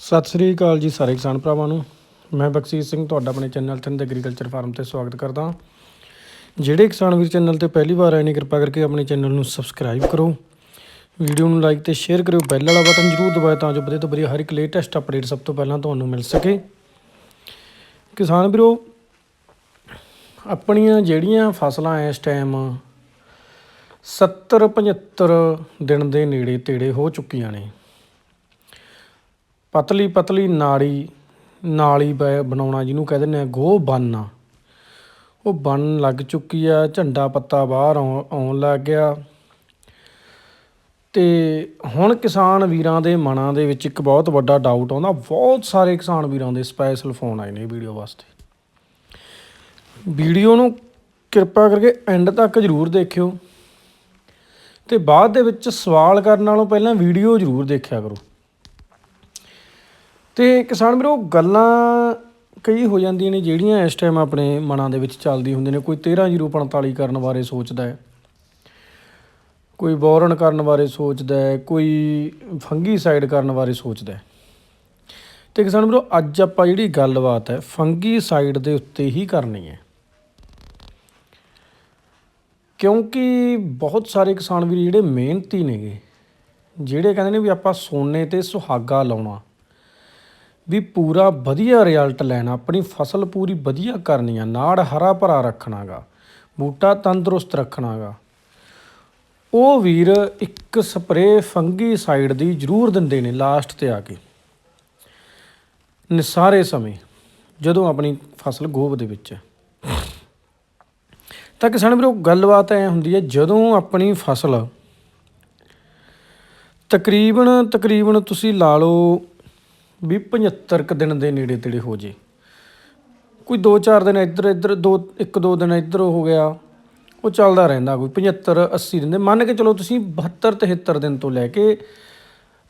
ਸਤਿ ਸ੍ਰੀ ਅਕਾਲ ਜੀ ਸਾਰੇ ਕਿਸਾਨ ਭਰਾਵਾਂ ਨੂੰ। ਮੈਂ ਬਖਸ਼ੀਸ਼ ਸਿੰਘ ਤੁਹਾਡਾ ਆਪਣੇ ਚੈਨਲ ਥਿੰਦ ਐਗਰੀਕਲਚਰ ਫਾਰਮ ਤੇ ਸਵਾਗਤ ਕਰਦਾ ਹਾਂ। ਜਿਹੜੇ ਕਿਸਾਨ ਵੀਰ ਚੈਨਲ ਤੇ ਪਹਿਲੀ ਵਾਰ ਆਏ ਨੇ, ਕਿਰਪਾ ਕਰਕੇ ਆਪਣੇ ਚੈਨਲ ਨੂੰ ਸਬਸਕ੍ਰਾਈਬ ਕਰੋ। ਵੀਡੀਓ ਨੂੰ ਲਾਈਕ ਤੇ ਸ਼ੇਅਰ ਕਰਿਓ ਬੈਲ ਵਾਲਾ ਬਟਨ ਜ਼ਰੂਰ ਦਬਾਓ ਤਾਂ ਜੋ ਵਧੀਆ ਤੋਂ ਵਧੀਆ ਹਰ ਇੱਕ ਲੇਟੈਸਟ ਅਪਡੇਟ ਸਭ ਤੋਂ ਪਹਿਲਾਂ ਤੁਹਾਨੂੰ ਮਿਲ ਸਕੇ। ਕਿਸਾਨ ਵੀਰੋ, ਆਪਣੀਆਂ ਜਿਹੜੀਆਂ ਫਸਲਾਂ ਇਸ ਟਾਈਮ 70 75 ਦਿਨ ਦੇ ਨੇੜੇ ਤੇੜੇ ਹੋ ਚੁੱਕੀਆਂ ਨੇ। ਪਤਲੀ ਪਤਲੀ ਨਾੜੀ ਨਾਲੀ ਬੈ- ਬਣਾਉਣਾ ਜਿਹਨੂੰ ਕਹਿੰਦੇ ਨੇ ਗੋਹ ਬੰਨਣਾ ਉਹ ਬਣ ਲੱਗ ਚੁੱਕੀ ਆ, ਝੰਡਾ ਪੱਤਾ ਬਾਹਰ ਆਉ- ਆਉਣ ਲੱਗ ਗਿਆ। ਤੇ ਹੁਣ ਕਿਸਾਨ ਵੀਰਾਂ ਦੇ ਮਨਾਂ ਦੇ ਵਿੱਚ ਇੱਕ ਬਹੁਤ ਵੱਡਾ ਡਾਊਟ ਆਉਂਦਾ। ਬਹੁਤ ਸਾਰੇ ਕਿਸਾਨ ਵੀਰਾਂ ਦੇ ਸਪੈਸ਼ਲ ਫੋਨ ਆਏ ਨੇ ਵੀਡੀਓ ਵਾਸਤੇ। ਵੀਡੀਓ ਨੂੰ ਕਿਰਪਾ ਕਰਕੇ ਐਂਡ ਤੱਕ ਜ਼ਰੂਰ ਦੇਖਿਓ। ਤੇ ਬਾਅਦ ਦੇ ਵਿੱਚ ਸਵਾਲ ਕਰਨ ਨਾਲੋਂ ਪਹਿਲਾਂ ਵੀਡੀਓ ਜ਼ਰੂਰ ਦੇਖਿਆ ਕਰੋ। ਤੇ ਕਿਸਾਨ ਵੀਰੋ, ਗੱਲਾਂ ਕਈ ਹੋ ਜਾਂਦੀਆਂ ਨੇ ਜਿਹੜੀਆਂ ਇਸ ਟਾਈਮ ਆਪਣੇ ਮਨਾਂ ਦੇ ਵਿੱਚ ਚੱਲਦੀ ਹੁੰਦੀਆਂ ਨੇ। ਕੋਈ 13045 ਕਰਨ ਬਾਰੇ ਸੋਚਦਾ ਹੈ, ਕੋਈ ਬੋਰਨ ਕਰਨ ਬਾਰੇ ਸੋਚਦਾ ਹੈ, ਕੋਈ ਫੰਗੀਸਾਈਡ ਕਰਨ ਬਾਰੇ ਸੋਚਦਾ ਹੈ। ਤੇ ਕਿਸਾਨ ਵੀਰੋ, ਅੱਜ ਆਪਾਂ ਜਿਹੜੀ ਗੱਲਬਾਤ ਹੈ ਫੰਗੀਸਾਈਡ ਦੇ ਉੱਤੇ ਹੀ ਕਰਨੀ ਹੈ। ਕਿਉਂਕਿ ਬਹੁਤ ਸਾਰੇ ਕਿਸਾਨ ਵੀਰ ਜਿਹੜੇ ਮਿਹਨਤੀ ਨੇਗੇ, ਜਿਹੜੇ ਕਹਿੰਦੇ ਨੇ ਵੀ ਆਪਾਂ ਸੋਨੇ ਤੇ ਸੁਹਾਗਾ ਲਾਉਣਾ। ਵੀ ਪੂਰਾ ਵਧੀਆ ਰਿਜ਼ਲਟ ਲੈਣਾ, ਆਪਣੀ ਫਸਲ ਪੂਰੀ ਵਧੀਆ ਕਰਨੀ ਆ, ਨਾੜ ਹਰਾ ਭਰਾ ਰੱਖਣਾਗਾ, ਬੂਟਾ ਤੰਦਰੁਸਤ ਰੱਖਣਾਗਾ। ਉਹ ਵੀਰ ਇੱਕ ਸਪਰੇ ਫੰਗੀਸਾਈਡ ਦੀ ਜ਼ਰੂਰ ਦਿੰਦੇ ਨੇ ਲਾਸਟ ਤੇ ਆ ਕੇ। ਨਿਸਾਰੇ ਸਮੇਂ, ਜਦੋਂ ਆਪਣੀ ਫਸਲ ਗੋਭ ਦੇ ਵਿੱਚ ਹੈ। ਤਾਂ ਕਿਸਾਨ ਵੀਰੋ, ਗੱਲਬਾਤ ਐ ਹੁੰਦੀ ਹੈ, ਜਦੋਂ ਆਪਣੀ ਫਸਲ ਤਕਰੀਬਨ ਤਕਰੀਬਨ ਤੁਸੀਂ ਲਾ ਲਓ ਵੀ 75 ਕੁ ਦਿਨ ਦੇ ਨੇੜੇ ਤੇੜੇ ਹੋ ਜੇ। ਕੋਈ 2-4 ਦਿਨ ਇੱਧਰ ਇੱਧਰ, ਦੋ, ਇੱਕ ਦੋ ਦਿਨ ਇੱਧਰ ਹੋ ਗਿਆ, ਉਹ ਚੱਲਦਾ ਰਹਿੰਦਾ ਕੋਈ 75 80 ਦਿਨ ਦੇ। ਮੰਨ ਕੇ ਚਲੋ ਤੁਸੀਂ 72 73 ਦਿਨ ਤੋਂ ਲੈ ਕੇ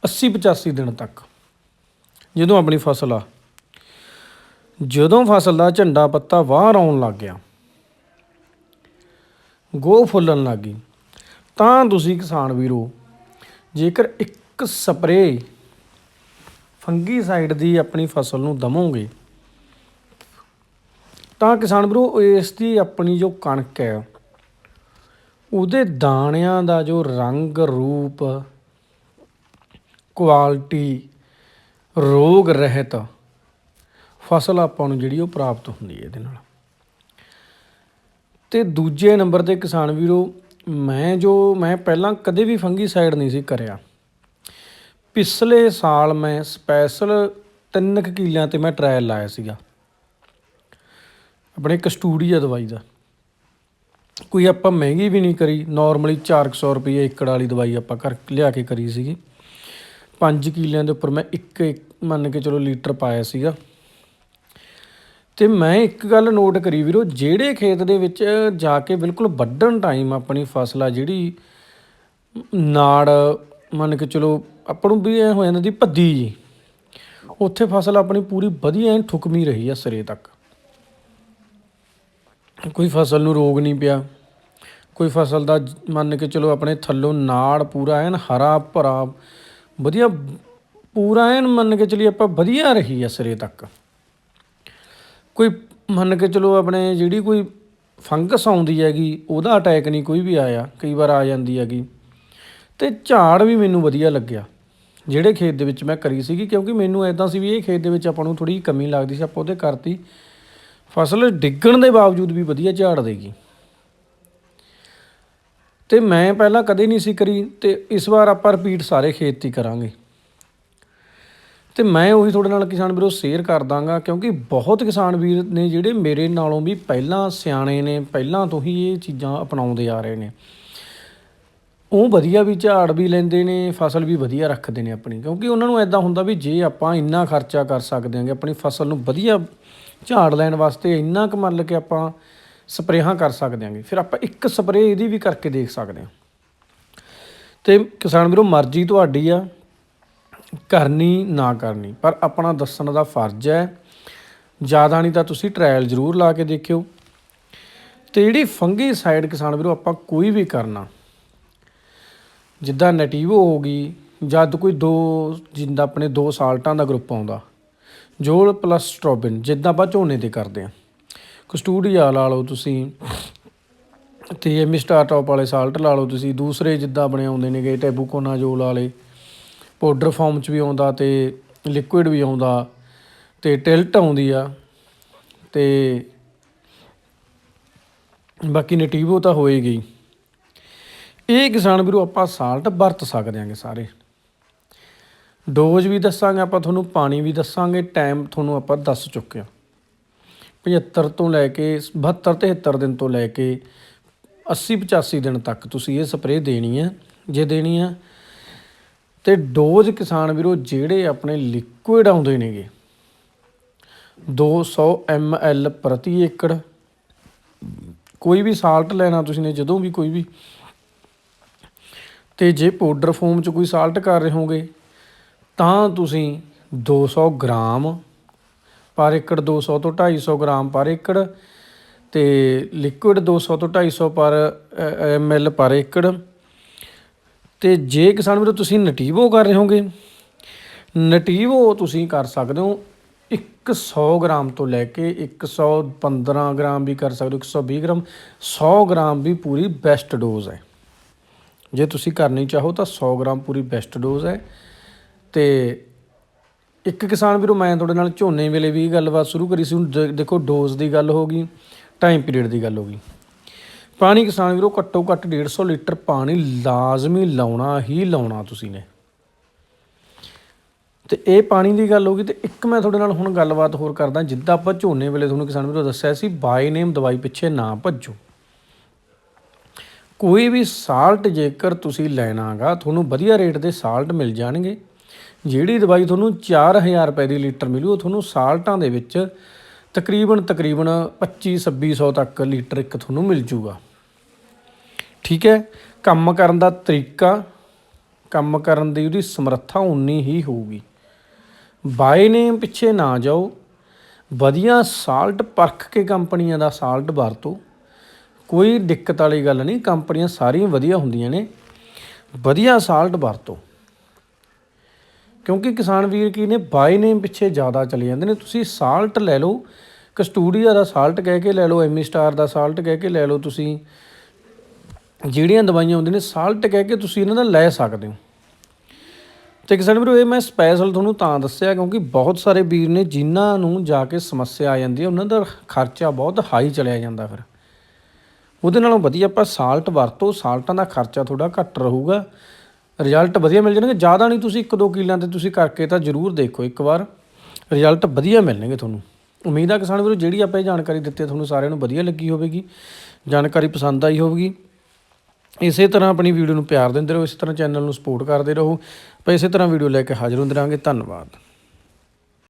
80 85 ਦਿਨ ਤੱਕ ਜਦੋਂ ਆਪਣੀ ਫਸਲ ਆ, ਜਦੋਂ ਫਸਲ ਦਾ ਝੰਡਾ ਪੱਤਾ ਬਾਹਰ ਆਉਣ ਲੱਗ ਗਿਆ, ਗੋਹ ਫੁੱਲਣ ਲੱਗ ਗਈ, ਤਾਂ ਤੁਸੀਂ ਕਿਸਾਨ ਵੀਰੋ, ਜੇਕਰ ਇੱਕ ਸਪਰੇਅ ਫੰਗੀਸਾਈਡ ਦੀ ਆਪਣੀ ਫਸਲ ਨੂੰ ਦਮੋਗੇ। ਤਾਂ ਕਿਸਾਨ ਵੀਰੋ, ਇਸ ਦੀ ਆਪਣੀ ਜੋ ਕਣਕ ਹੈ, ਉਹਦੇ ਦਾਣਿਆਂ ਦਾ ਜੋ ਰੰਗ ਰੂਪ ਕੁਆਲਿਟੀ ਰੋਗ ਰਹਿਤ ਫਸਲ ਆਪਾਂ ਨੂੰ ਜਿਹੜੀ ਉਹ ਪ੍ਰਾਪਤ ਹੁੰਦੀ ਹੈ ਇਹਦੇ ਨਾਲ। ਤੇ ਦੂਜੇ ਨੰਬਰ ਤੇ ਕਿਸਾਨ ਵੀਰੋ, ਮੈਂ ਜੋ, ਮੈਂ ਪਹਿਲਾਂ ਕਦੇ ਵੀ ਫੰਗੀਸਾਈਡ ਨਹੀਂ ਸੀ ਕਰਿਆ। ਪਿਛਲੇ ਸਾਲ ਮੈਂ ਸਪੈਸ਼ਲ ਤਿੰਨ ਕੁ ਕਿੱਲਿਆਂ ਤੇ ਮੈਂ ਟ੍ਰਾਇਲ ਲਾਇਆ ਸੀਗਾ। ਆਪਣੇ ਕਸਟੂਡੀਆ ਦਵਾਈ ਦਾ। ਕੋਈ ਆਪਾਂ ਮਹਿੰਗੀ ਵੀ ਨਹੀਂ ਕਰੀ ਨਾਰਮਲੀ 400 ਰੁਪਏ ਏਕੜ ਵਾਲੀ ਦਵਾਈ ਆਪਾਂ ਕਰ ਲਿਆ ਕੇ ਕਰੀ ਸੀਗੀ। 5 ਕਿੱਲਿਆਂ ਦੇ ਉੱਪਰ ਮੈਂ ਇੱਕ ਇੱਕ ਮੰਨ ਕੇ ਚਲੋ ਲੀਟਰ ਪਾਇਆ ਸੀਗਾ। ਤੇ ਮੈਂ ਇੱਕ ਗੱਲ ਨੋਟ ਕਰੀ ਵੀਰੋ, ਜਿਹੜੇ ਖੇਤ ਦੇ ਵਿੱਚ ਜਾ ਕੇ ਬਿਲਕੁਲ ਵੱਢਣ ਟਾਈਮ ਆਪਣੀ ਫਸਲ ਆ, ਜਿਹੜੀ ਨਾੜ ਮੰਨ ਕੇ ਚਲੋ, ਆਪਾਂ ਨੂੰ ਵੀ ਐ ਹੋ ਜਾਂਦਾ ਦੀ ਭੱਦੀ ਜੀ। ਉੱਥੇ ਫਸਲ ਆਪਣੀ ਪੂਰੀ ਵਧੀਆ ਐਨ ਠੁਕਮੀ ਰਹੀ ਆ ਸਿਰੇ ਤੱਕ। ਕੋਈ ਫਸਲ ਨੂੰ ਰੋਗ ਨਹੀਂ ਪਿਆ। ਕੋਈ ਫਸਲ ਦਾ ਮੰਨ ਕੇ ਚਲੋ ਆਪਣੇ ਥੱਲੋਂ ਨਾੜ ਪੂਰਾ ਐਨ ਹਰਾ ਭਰਾ, ਵਧੀਆ ਪੂਰਾ ਐਨ ਮੰਨ ਕੇ ਚਲੀ ਆਪਾਂ ਵਧੀਆ ਰਹੀ ਆ ਸਿਰੇ ਤੱਕ। ਕੋਈ ਮੰਨ ਕੇ ਚਲੋ ਆਪਣੇ ਜਿਹੜੀ ਕੋਈ ਫੰਗਸ ਆਉਂਦੀ ਹੈਗੀ, ਉਹਦਾ ਅਟੈਕ ਨਹੀਂ ਕੋਈ ਵੀ ਆਇਆ, ਕਈ ਵਾਰ ਆ ਜਾਂਦੀ ਹੈਗੀ। ਤੇ ਝਾੜ ਵੀ ਮੈਨੂੰ ਵਧੀਆ ਲੱਗਿਆ। ਜਿਹੜੇ ਖੇਤ ਦੇ ਵਿੱਚ ਮੈਂ ਕਰੀ ਸੀਗੀ, ਕਿਉਂਕਿ ਮੈਨੂੰ ਐਦਾਂ ਸੀ ਵੀ ਇਹ ਖੇਤ ਦੇ ਵਿੱਚ ਆਪਾਂ ਨੂੰ ਥੋੜੀ ਕਮੀ ਲੱਗਦੀ ਸੀ, ਆਪਾਂ ਉਹਦੇ ਕਰਤੀ। ਫਸਲ ਡਿੱਗਣ ਦੇ ਬਾਵਜੂਦ ਵੀ ਵਧੀਆ ਝਾੜ ਦੇਗੀ। ਤੇ ਮੈਂ ਪਹਿਲਾਂ ਕਦੇ ਨਹੀਂ ਸੀ ਕਰੀ, ਤੇ ਇਸ ਵਾਰ ਆਪਾਂ ਰਿਪੀਟ ਸਾਰੇ ਖੇਤ 'ਤੇ ਹੀ ਕਰਾਂਗੇ। ਤੇ ਮੈਂ ਉਹੀ ਤੁਹਾਡੇ ਨਾਲ ਕਿਸਾਨ ਵੀਰੋ ਸ਼ੇਅਰ ਕਰ ਦਾਂਗਾ, ਕਿਉਂਕਿ ਬਹੁਤ ਕਿਸਾਨ ਵੀਰ ਨੇ ਜਿਹੜੇ ਮੇਰੇ ਨਾਲੋਂ ਵੀ ਪਹਿਲਾਂ ਸਿਆਣੇ ਨੇ, ਪਹਿਲਾਂ ਤੋਂ ਹੀ ਇਹ ਚੀਜ਼ਾਂ ਅਪਣਾਉਂਦੇ ਆ ਰਹੇ ਨੇ। ਉਹ ਵਧੀਆ ਵੀ ਝਾੜ ਵੀ ਲੈਂਦੇ ਨੇ, ਫਸਲ ਵੀ ਵਧੀਆ ਰੱਖਦੇ ਨੇ ਆਪਣੀ। ਕਿਉਂਕਿ ਉਹਨਾਂ ਨੂੰ ਐਦਾਂ ਹੁੰਦਾ ਵੀ ਜੇ ਆਪਾਂ ਇੰਨਾ ਖਰਚਾ ਕਰ ਸਕਦੇ ਹਾਂਗੇ, ਆਪਣੀ ਫਸਲ ਨੂੰ ਵਧੀਆ ਝਾੜ ਲੈਣ ਵਾਸਤੇ ਇੰਨਾ ਕੁ ਮੰਨ ਕੇ ਆਪਾਂ ਸਪਰੇਹਾਂ ਕਰ ਸਕਦੇ ਹਾਂਗੇ, ਫਿਰ ਆਪਾਂ ਇੱਕ ਸਪਰੇਅ ਇਹਦੀ ਵੀ ਕਰਕੇ ਦੇਖ ਸਕਦੇ ਹਾਂ। ਤੇ ਕਿਸਾਨ ਵੀਰੋ, ਮਰਜ਼ੀ ਤੁਹਾਡੀ ਆ, ਕਰਨੀ ਨਾ ਕਰਨੀ, ਪਰ ਆਪਣਾ ਦੱਸਣ ਦਾ ਫਰਜ਼ ਹੈ। ਜ਼ਿਆਦਾ ਨਹੀਂ ਤਾਂ ਤੁਸੀਂ ਟ੍ਰਾਇਲ ਜ਼ਰੂਰ ਲਾ ਕੇ ਦੇਖਿਓ। ਤੇ ਜਿਹੜੀ ਫੰਗੀਸਾਈਡ ਕਿਸਾਨ ਵੀਰੋ, ਆਪਾਂ ਕੋਈ ਵੀ ਕਰਨਾ ਜਿੱਦਾਂ ਨਟੀਵੋ ਹੋ ਗਈ ਜਦ ਕੋਈ ਦੋ, ਜਿੰਦਾ ਆਪਣੇ ਦੋ ਸਾਲਟਾਂ ਦਾ ਗਰੁੱਪ ਆਉਂਦਾ। ਜੋਲ ਪਲੱਸ ਸਟ੍ਰੋਬਿਨ ਜਿੱਦਾਂ ਆਪਾਂ ਝੋਨੇ ਤੇ ਕਰਦੇ ਆ ਕਸਟੂਡੀਆ ਲਾ ਲਓ ਤੁਸੀਂ, ਤੇ ਇਹ ਮਿਸਟਰ ਟੌਪ ਵਾਲੇ ਸਾਲਟ ਲਾ ਲਓ ਤੁਸੀਂ। ਦੂਸਰੇ ਜਿੱਦਾਂ ਆਪਣੇ ਆਉਂਦੇ ਨੇਗੇ ਟੈਬੂਕੋਨਾਜੋਲ ਵਾਲੇ। ਪਾਊਡਰ ਫਾਰਮ ਚ ਵੀ ਆਉਂਦਾ ਤੇ ਲਿਕੁਇਡ ਵੀ ਆਉਂਦਾ। ਤੇ ਟਿਲਟ ਆਉਂਦੀ ਆ, ਤੇ ਬਾਕੀ ਨਟੀਵੋ ਤਾਂ ਹੋਏਗੀ ਇਹ ਕਿਸਾਨ ਵੀਰੋ, ਆਪਾਂ ਸਾਲਟ ਵਰਤ ਸਕਦੇ ਆਂਗੇ ਸਾਰੇ। ਡੋਜ਼ ਵੀ ਦੱਸਾਂਗੇ, ਆਪਾਂ ਤੁਹਾਨੂੰ ਪਾਣੀ ਵੀ ਦੱਸਾਂਗੇ ਟਾਈਮ ਤੁਹਾਨੂੰ ਆਪਾਂ ਦੱਸ ਚੁੱਕੇ ਹਾਂ। 75 ਤੋਂ ਲੈ ਕੇ 72 73 ਦਿਨ ਤੋਂ ਲੈ ਕੇ 80 85 ਦਿਨ ਤੱਕ ਤੁਸੀਂ ਇਹ ਸਪਰੇਅ ਦੇਣੀ ਹੈ, ਜੇ ਦੇਣੀ ਹੈ। ਤੇ ਡੋਜ਼ ਕਿਸਾਨ ਵੀਰੋ, ਜਿਹੜੇ ਆਪਣੇ ਲਿਕੁਇਡ ਆਉਂਦੇ ਨੇਗੇ 200 ml ਪ੍ਰਤੀ ਏਕੜ, ਕੋਈ ਵੀ ਸਾਲਟ ਲੈਣਾ ਤੁਸੀਂ ਨੇ, ਜਦੋਂ ਵੀ ਕੋਈ ਵੀ ਤੇ ਜੇ ਪਾਊਡਰ ਫੋਮ ਚ ਕੋਈ ਸਾਲਟ ਕਰ ਰਹੇ ਹੋਗੇ ਤਾਂ ਤੁਸੀਂ 200 ਗ੍ਰਾਮ ਪਰ ਏਕੜ 200 ਤੋਂ 250 ਗ੍ਰਾਮ ਪਰ ਏਕੜ ਤੇ ਲਿਕੁਇਡ 200 ਤੋਂ 250 ਪਰ ml ਪਰ ਏਕੜ। ਤੇ ਜੇ ਕਿਸਾਨ ਵੀਰੋ ਤੁਸੀਂ ਨਟੀਵੋ ਕਰ ਰਹੇ ਹੋਗੇ ਨਟੀਵੋ ਤੁਸੀਂ ਕਰ ਸਕਦੇ ਹੋ 100 ਗ੍ਰਾਮ ਤੋਂ ਲੈ ਕੇ 115 ਗ੍ਰਾਮ ਵੀ ਕਰ ਸਕਦੇ ਹੋ 120 ਗ੍ਰਾਮ 100 ਗ੍ਰਾਮ ਵੀ ਪੂਰੀ ਬੈਸਟ ਡੋਜ਼ ਹੈ। ਜੇ ਤੁਸੀਂ ਕਰਨੀ ਚਾਹੋ ਤਾਂ 100 ਗ੍ਰਾਮ ਪੂਰੀ ਬੈਸਟ ਡੋਜ਼ ਹੈ। ਤੇ ਇੱਕ ਕਿਸਾਨ ਵੀਰੋ, ਮੈਂ ਤੁਹਾਡੇ ਨਾਲ ਝੋਨੇ ਵੇਲੇ ਵੀ ਗੱਲਬਾਤ ਸ਼ੁਰੂ ਕਰੀ ਸੀ, ਹੁਣ ਦੇ- ਦੇਖੋ ਡੋਜ਼ ਦੀ ਗੱਲ ਹੋ ਗਈ ਟਾਈਮ ਪੀਰੀਅਡ ਦੀ ਗੱਲ ਹੋ ਗਈ। ਪਾਣੀ ਕਿਸਾਨ ਵੀਰੋ, ਘੱਟੋ ਘੱਟ 150 ਲੀਟਰ ਪਾਣੀ ਲਾਜ਼ਮੀ ਲਾਉਣਾ ਹੀ ਲਾਉਣਾ ਤੁਸੀਂ ਨੇ। ਤੇ ਇਹ ਪਾਣੀ ਦੀ ਗੱਲ ਹੋ ਗਈ, ਤੇ ਇੱਕ ਮੈਂ ਤੁਹਾਡੇ ਨਾਲ ਹੁਣ ਗੱਲਬਾਤ ਹੋਰ ਕਰਦਾ, ਜਿੱਦਾਂ ਆਪਾਂ ਝੋਨੇ ਵੇਲੇ ਤੁਹਾਨੂੰ ਕਿਸਾਨ ਵੀਰੋ ਦੱਸਿਆ ਸੀ ਬਾਈ ਨੇਮ ਦਵਾਈ ਪਿੱਛੇ ਨਾ ਭੱਜੋ। ਕੋਈ ਵੀ ਸਾਲਟ ਜੇਕਰ ਤੁਸੀਂ ਲੈਣਾਗਾ, ਤੁਹਾਨੂੰ ਵਧੀਆ ਰੇਟ ਦੇ ਸਾਲਟ ਮਿਲ ਜਾਣਗੇ। ਜਿਹੜੀ ਦਵਾਈ ਤੁਹਾਨੂੰ 4000 ਰੁਪਏ ਦੀ ਲੀਟਰ ਮਿਲੂ, ਉਹ ਤੁਹਾਨੂੰ ਸਾਲਟਾਂ ਦੇ ਵਿੱਚ ਤਕਰੀਬਨ ਤਕਰੀਬਨ 25 2600 ਤੱਕ ਲੀਟਰ ਇੱਕ ਤੁਹਾਨੂੰ ਮਿਲ ਜੂਗਾ। ਠੀਕ ਹੈ? ਕੰਮ ਕਰਨ ਦਾ ਤਰੀਕਾ, ਕੰਮ ਕਰਨ ਦੀ ਉਹਦੀ ਸਮਰੱਥਾ ਉਨੀ ਹੀ ਹੋਊਗੀ। ਬਾਏ ਨੇਮ ਪਿੱਛੇ ਨਾ ਜਾਓ। ਵਧੀਆ ਸਾਲਟ ਪਰਖ ਕੇ ਕੰਪਨੀਆਂ ਦਾ ਸਾਲਟ ਵਰਤੋ। ਕੋਈ ਦਿੱਕਤ ਵਾਲੀ ਗੱਲ ਨਹੀਂ, ਕੰਪਨੀਆਂ ਸਾਰੀਆਂ ਵਧੀਆ ਹੁੰਦੀਆਂ ਨੇ। ਵਧੀਆ ਸਾਲਟ ਵਰਤੋ। ਕਿਉਂਕਿ ਕਿਸਾਨ ਵੀਰ ਕੀ ਨੇ, ਬਾਈ ਨੇਮ ਪਿੱਛੇ ਜ਼ਿਆਦਾ ਚਲੇ ਜਾਂਦੇ ਨੇ। ਤੁਸੀਂ ਸਾਲਟ ਲੈ ਲਓ ਕਸਟੂਡੀਆ ਦਾ ਸਾਲਟ ਕਹਿ ਕੇ ਲੈ ਲਓ, ਐਮੀ ਸਟਾਰ ਦਾ ਸਾਲਟ ਕਹਿ ਕੇ ਲੈ ਲਓ ਤੁਸੀਂ। ਜਿਹੜੀਆਂ ਦਵਾਈਆਂ ਹੁੰਦੀਆਂ ਨੇ, ਸਾਲਟ ਕਹਿ ਕੇ ਤੁਸੀਂ ਇਹਨਾਂ ਦਾ ਲੈ ਸਕਦੇ ਹੋ। ਤੇ ਕਿਸਾਨ ਵੀਰੋ, ਇਹ ਮੈਂ ਸਪੈਸ਼ਲ ਤੁਹਾਨੂੰ ਤਾਂ ਦੱਸਿਆ, ਕਿਉਂਕਿ ਬਹੁਤ ਸਾਰੇ ਵੀਰ ਨੇ ਜਿਨ੍ਹਾਂ ਨੂੰ ਜਾ ਕੇ ਸਮੱਸਿਆ ਆ ਜਾਂਦੀ ਹੈ, ਉਹਨਾਂ ਦਾ ਖਰਚਾ ਬਹੁਤ ਹਾਈ ਚਲਿਆ ਜਾਂਦਾ ਫਿਰ। ਉਹਦੇ ਨਾਲੋਂ ਵਧੀਆ ਆਪਾਂ ਸਾਲਟ ਵਰਤੋ, ਸਾਲਟਾਂ ਦਾ ਖਰਚਾ ਥੋੜਾ ਘੱਟ ਰਹੂਗਾ। ਰਿਜ਼ਲਟ ਵਧੀਆ ਮਿਲ ਜਾਣਗੇ। ਜ਼ਿਆਦਾ ਨਹੀਂ ਤੁਸੀਂ 1-2 ਕਿੱਲਿਆਂ ਤੇ ਤੁਸੀਂ ਕਰਕੇ ਤਾਂ ਜ਼ਰੂਰ ਦੇਖੋ ਇੱਕ ਵਾਰ। ਰਿਜ਼ਲਟ ਵਧੀਆ ਮਿਲਣਗੇ ਤੁਹਾਨੂੰ। ਉਮੀਦ ਆ ਕਿਸਾਨ ਵੀਰੋ, ਜਿਹੜੀ ਆਪਾਂ ਇਹ ਜਾਣਕਾਰੀ ਦਿੱਤੀ ਤੁਹਾਨੂੰ ਸਾਰਿਆਂ ਨੂੰ ਵਧੀਆ ਲੱਗੀ ਹੋਵੇਗੀ। ਜਾਣਕਾਰੀ ਪਸੰਦ ਆਈ ਹੋਵੇਗੀ। ਇਸੇ ਤਰ੍ਹਾਂ ਆਪਣੀ ਵੀਡੀਓ ਨੂੰ ਪਿਆਰ ਦਿੰਦੇ ਰਹੋ, ਇਸੇ ਤਰ੍ਹਾਂ ਚੈਨਲ ਨੂੰ ਸਪੋਰਟ ਕਰਦੇ ਰਹੋ। ਆਪਾਂ ਇਸੇ ਤਰ੍ਹਾਂ ਵੀਡੀਓ ਲੈ ਕੇ ਹਾਜ਼ਰ ਹੁੰਦੇ ਰਹਾਂਗੇ। ਧੰਨਵਾਦ।